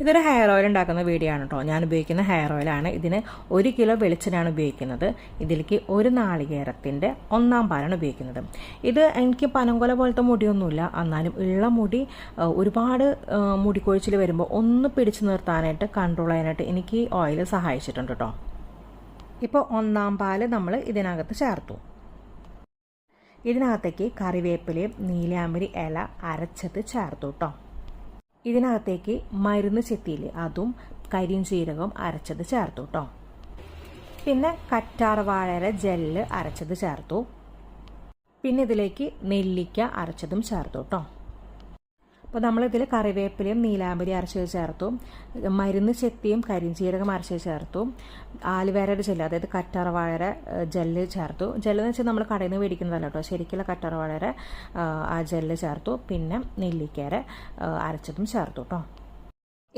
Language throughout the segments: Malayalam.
ഇതൊരു ഹെയർ ഓയിൽ ഉണ്ടാക്കുന്ന വീഡിയോ ആണ് കേട്ടോ ഞാൻ ഉപയോഗിക്കുന്ന ഹെയർ ഓയിലാണ് ഇതിന് ഒരു കിലോ വെളിച്ചെണ്ണയാണ് ഉപയോഗിക്കുന്നത്. ഇതിലേക്ക് ഒരു നാളികേരത്തിന്റെ ഒന്നാം പാലാണ് ഉപയോഗിക്കുന്നത്. ഇത് എനിക്ക് പനങ്കൊല പോലത്തെ മുടിയൊന്നുമില്ല. എന്നാലും ഉള്ള മുടി ഒരുപാട് മുടി മുടിക്കൊഴിച്ചിൽ വരുമ്പോൾ ഒന്ന് പിടിച്ചു നിർത്താനായിട്ട് കൺട്രോൾ ചെയ്യാനായിട്ട് എനിക്ക് ഈ ഓയിൽ സഹായിച്ചിട്ടുണ്ട് കേട്ടോ ഇപ്പോൾ ഒന്നാം പാൽ നമ്മൾ ഇതിനകത്ത് ചേർത്തു. ഇതിനകത്തേക്ക് കറിവേപ്പിലയും നീലാമ്പരി ഇല അരച്ചത് ചേർത്തു കേട്ടോ ഇതിനകത്തേക്ക് മരുന്ന് ചെത്തിയില്ലേ? അതും കരിഞ്ചീരകവും അരച്ചത് ചേർത്തു കേട്ടോ പിന്നെ കറ്റാർ വാഴര ജെല്ല് അരച്ചത് ചേർത്തു. പിന്നെ ഇതിലേക്ക് നെല്ലിക്ക അരച്ചതും ചേർത്തു കേട്ടോ അപ്പോൾ നമ്മളിതിൽ കറിവേപ്പിലയും നീലാമ്പരി അരച്ചത് ചേർത്തു. മരുന്ന് ചെത്തിയും കരിഞ്ചീരകം അരച്ചത് ചേർത്തു. ആലുവേരയുടെ ജെല്ല് അതായത് കറ്റാർവാഴയുടെ ജെല്ല് ചേർത്തു. ജെല്ല് എന്ന് വെച്ചാൽ നമ്മൾ കടയിൽ നിന്ന് മേടിക്കുന്നതല്ല കേട്ടോ? ശരിക്കുള്ള കറ്റാർവാഴയുടെ ആ ജെല്ല് ചേർത്തു. പിന്നെ നെല്ലിക്കേര അരച്ചതും ചേർത്തു കേട്ടോ.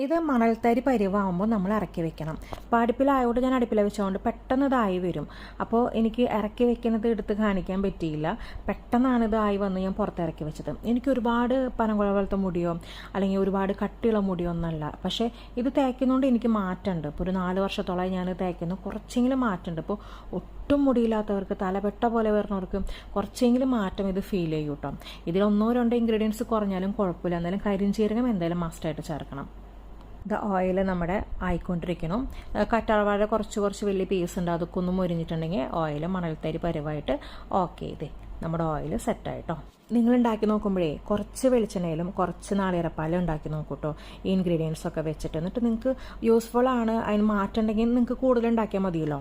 ഇത് മണൽത്തരി പരിവാകുമ്പോൾ നമ്മൾ ഇറക്കി വെക്കണം. അപ്പോൾ അടുപ്പിലായതുകൊണ്ട് ഞാൻ അടുപ്പിൽ വെച്ചതുകൊണ്ട് പെട്ടെന്ന് ഇതായി വരും. അപ്പോൾ എനിക്ക് ഇറക്കി വെക്കുന്നത് എടുത്ത് കാണിക്കാൻ പറ്റിയില്ല. പെട്ടെന്നാണ് ഇതായി വന്ന് ഞാൻ പുറത്തിറക്കി വെച്ചത്. എനിക്ക് ഒരുപാട് പനങ്കുള പോലത്തെ മുടിയോ അല്ലെങ്കിൽ ഒരുപാട് കട്ടിയുള്ള മുടിയോ ഒന്നല്ല പക്ഷേ ഇത് തേക്കുന്നതുകൊണ്ട് എനിക്ക് മാറ്റമുണ്ട്. ഇപ്പോൾ ഒരു നാല് വർഷത്തോളം ഞാൻ തേക്കുന്നു. കുറച്ചെങ്കിലും മാറ്റമുണ്ട്. ഇപ്പോൾ ഒട്ടും മുടിയില്ലാത്തവർക്ക് തലപെട്ട പോലെ വരുന്നവർക്ക് കുറച്ചെങ്കിലും മാറ്റം ഇത് ഫീൽ ചെയ്യൂട്ടോ കേട്ടോ. ഇതിൽ ഒന്നോ രണ്ടോ ഇൻഗ്രീഡിയൻസ് കുറഞ്ഞാലും കുഴപ്പമില്ല. എന്തായാലും കരിഞ്ചീരകം എന്തായാലും മസ്റ്റായിട്ട് ചേർക്കണം. ഇത് ഓയിൽ നമ്മുടെ ആയിക്കൊണ്ടിരിക്കണം. കറ്റാർവാഴ കുറച്ച് കുറച്ച് വലിയ പീസ് ഉണ്ട്. അതൊക്കെ ഒന്ന് മുരിഞ്ഞിട്ടുണ്ടെങ്കിൽ ഓയിൽ മണൽത്തരി പരുവായിട്ട് ഓക്കെ ഇതേ നമ്മുടെ ഓയിൽ സെറ്റായിട്ടോ നിങ്ങൾ ഉണ്ടാക്കി നോക്കുമ്പോഴേ കുറച്ച് വെളിച്ചെണ്ണയിലും കുറച്ച് നാളികേരപ്പാലും ഉണ്ടാക്കി നോക്കൂട്ടോ ഇൻഗ്രീഡിയൻസ് ഒക്കെ വെച്ചിട്ട്. എന്നിട്ട് നിങ്ങൾക്ക് യൂസ്ഫുൾ ആണ്. അതിന് മാറ്റം ഉണ്ടെങ്കിൽ നിങ്ങൾക്ക് കൂടുതൽ ഉണ്ടാക്കിയാൽ മതിയല്ലോ.